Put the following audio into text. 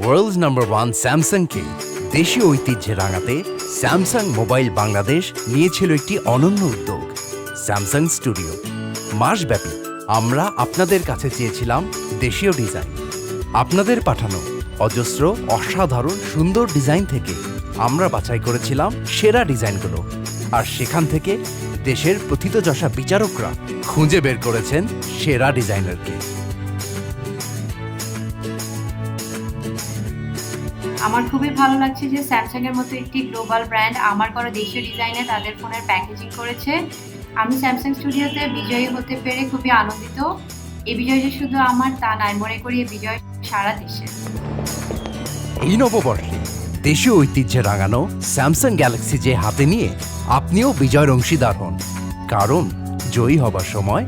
World number one স্যামসাংকে দেশীয় ঐতিহ্যে রাঙাতে Samsung mobile Bangladesh নিয়েছিল একটি অনন্য উদ্যোগ। স্যামসাং স্টুডিও মাসব্যাপী আমরা আপনাদের কাছে চেয়েছিলাম দেশীয় ডিজাইন। আপনাদের পাঠানো অজস্র, অসাধারণ, সুন্দর ডিজাইন থেকে আমরা বাছাই করেছিলাম সেরা ডিজাইনগুলো। আর সেখান থেকে দেশের প্রথিতযশা বিচারকরা খুঁজে বের করেছেন সেরা ডিজাইনারকে। আমার খুবই ভালো লাগছে যে স্যামসাং এর মতো একটি গ্লোবাল ব্র্যান্ড আমার করা দেশীয় ডিজাইনে তাদের ফোনের প্যাকেজিং করেছে। আমি স্যামসাং স্টুডিওতে বিজয়ী হতে পেরে খুবই আনন্দিত। এই বিজয় যে শুধু আমার তা নয়, মনে করি এই বিজয় সারা দেশে। এই নববর্ষে দেশীয় ঐতিহ্যে রাঙানো স্যামসাং গ্যালাক্সি যে হাতে নিয়ে আপনিও বিজয়ের অংশীদার হন। কারণ জয়ী হবার সময়